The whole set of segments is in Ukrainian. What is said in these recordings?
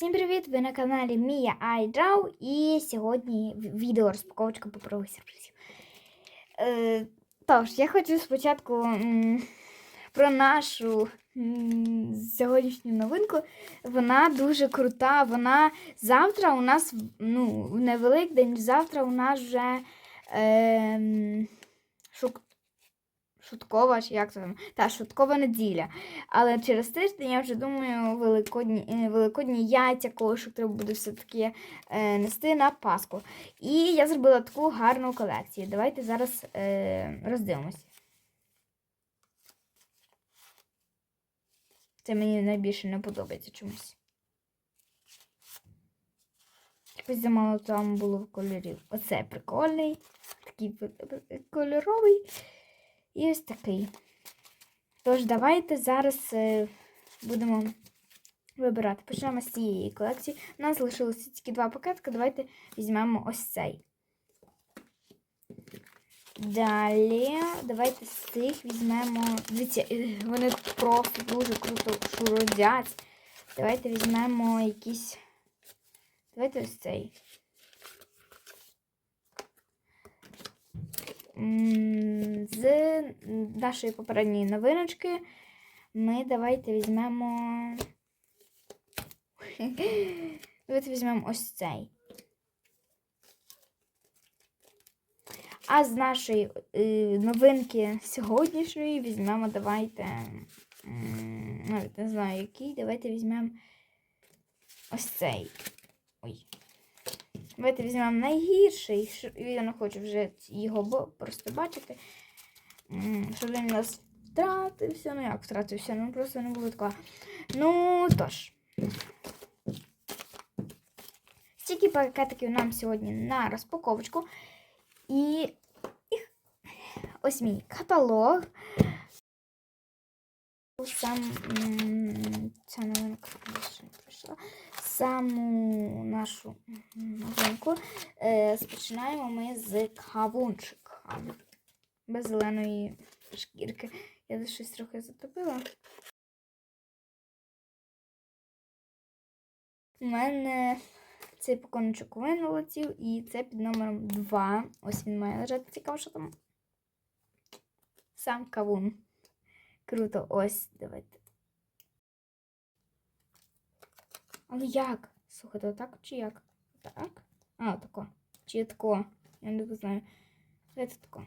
Всім привіт! Ви на каналі Мія iDraw і сьогодні відео розпаковочка паперових сюрпризів. Е, тож, я хочу спочатку про нашу сьогоднішню новинку. Вона дуже крута. Вона завтра у нас ну, не Великдень, завтра у нас вже е, шук, шуткова, чи як це? Та, шуткова неділя. Але через тиждень я вже думаю, великодні, е, великодні яйця, кошик треба буде все-таки е, нести на Пасху. І я зробила таку гарну колекцію. Давайте зараз е, роздивимося. Це мені найбільше не подобається чомусь. Якось замало там було в кольорів. Оце прикольний, такий кольоровий. І ось такий. Тож, давайте зараз е, будемо вибирати. Почнемо з цієї колекції. У нас залишилося тільки два пакетки. Давайте візьмемо ось цей. Далі, давайте з цих візьмемо. Дивіться, е, вони просто дуже круто шуродять. Давайте візьмемо якісь. Давайте ось цей. З нашої попередньої новиночки ми давайте візьмемо. Давайте візьмемо ось цей. А з нашої е, новинки сьогоднішньої візьмемо, давайте. Навіть не знаю який. Давайте візьмемо ось цей. Ой. Давайте візьмемо найгірший. Я не хочу вже його просто бачити. Щоб він у нас втратився. Ну як втратився? Ну просто не було такого. Ну тож. Стільки пакетиків нам сьогодні на розпаковочку. І ось мій каталог. Сам ця новинка прийшла. Саму нашу новинку е, спочинаємо ми з кавунчика. Без зеленої шкірки. Я десь щось трохи затопила. У мене цей пакуночок винолетів, і це під номером 2. Ось він має лежати. Цікаво, що там. Сам кавун. Круто, ось, давайте. Але як? Слухайте, отак чи як? Так? А, тако. Чи тако? Я не знаю. Давайте тако.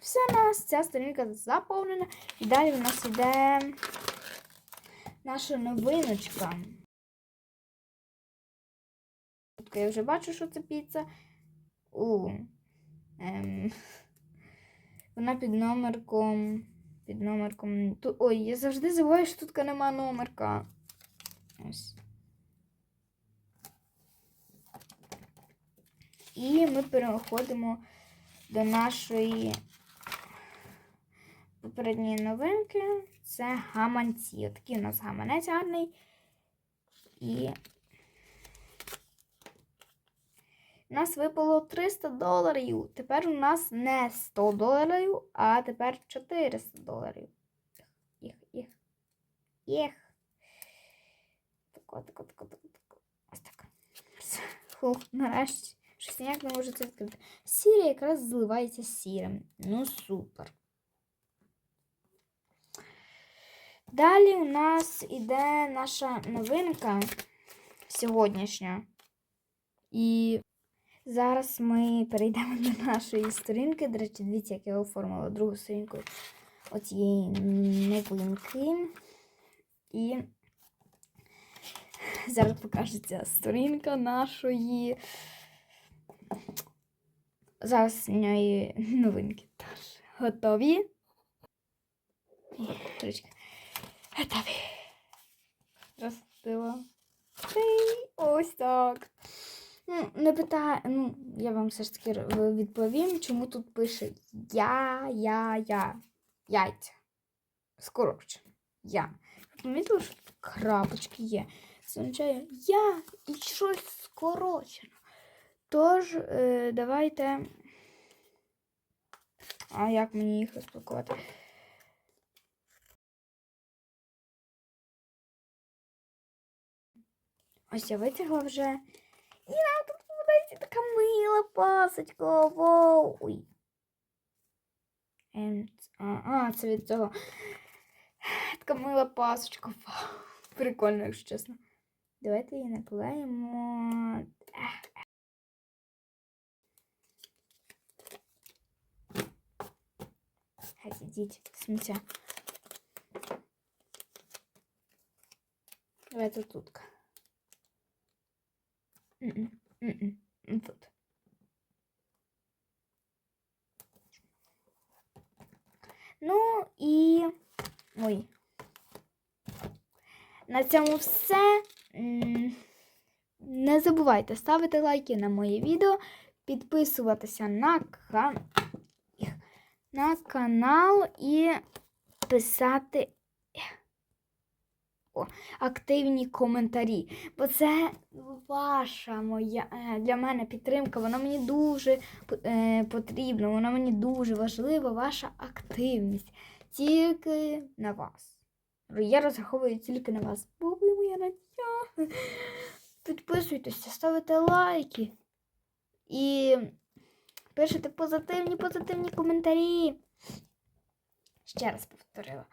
Все у нас, ця сторінка заповнена. І далі у нас йде наша новиночка. Тут я вже бачу, що це піца. У. Ем, вона під номерком. Під номерком. Тут, ой, я завжди забуваю, що тут нема номерка. Ось. І ми переходимо до нашої попередньої новинки. Це гаманці. Отакий у нас гаманець гарний. І нас випало 300 доларів. Тепер у нас не 100 доларів, а тепер 400 доларів. Їх, їх, їх. Тако, тако, тако, тако, тако. Ось так. Фух, нарешті. Щось ніяк не можу це відкрити. Сіря якраз зливається з сірим. Ну, супер. Далі у нас іде наша новинка сьогоднішня. І зараз ми перейдемо до нашої сторінки. До речі, дивіться, як я оформила другу сторінку оцієї новинки. І зараз покажеться сторінка нашої. Зараз неї новинки. Тож, готові? Ручка. Готові. Розстила. Ось так. Ну, не питаю, ну, я вам все ж таки відповім, чому тут пише я, я, я. Яйця. Скорочено. Я. Ви помітили, що тут крапочки є? Це означає я і щось скорочено. Тож, е, давайте. А як мені їх розпакувати? Ось я витягла вже. І нам тут попадається така мила пасочка. Вау. Ой. Ем, а, це від цього. Така мила пасочка. Вау. Прикольно, якщо чесно. Давайте її наклеїмо. Геть, ідіть, сміття. Давайте тут. М, Тут. Ну і. Ой. На цьому все. Не забувайте ставити лайки на моє відео, підписуватися на, кан... на канал і писати активні коментарі. Бо це ваша моя е, для мене підтримка. Вона мені дуже е, потрібна, вона мені дуже важлива, ваша активність. Тільки на вас. Я розраховую тільки на вас. Бо ви моя надія. Підписуйтеся, ставите лайки і пишете позитивні, позитивні коментарі. Ще раз повторила.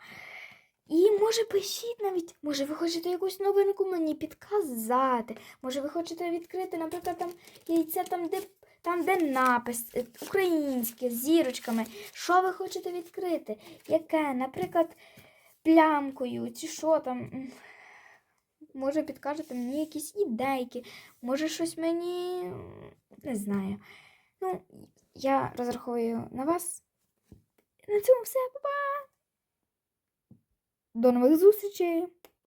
І може пишіть навіть, може ви хочете якусь новинку мені підказати. Може ви хочете відкрити, наприклад, там яйце, там, де, там, де напис е, українське з зірочками. Що ви хочете відкрити? Яке, наприклад, плямкою чи що там. Може, підкажете мені якісь ідейки, може щось мені не знаю. Ну, я розраховую на вас. На цьому все, па-па! До нових зустрічей!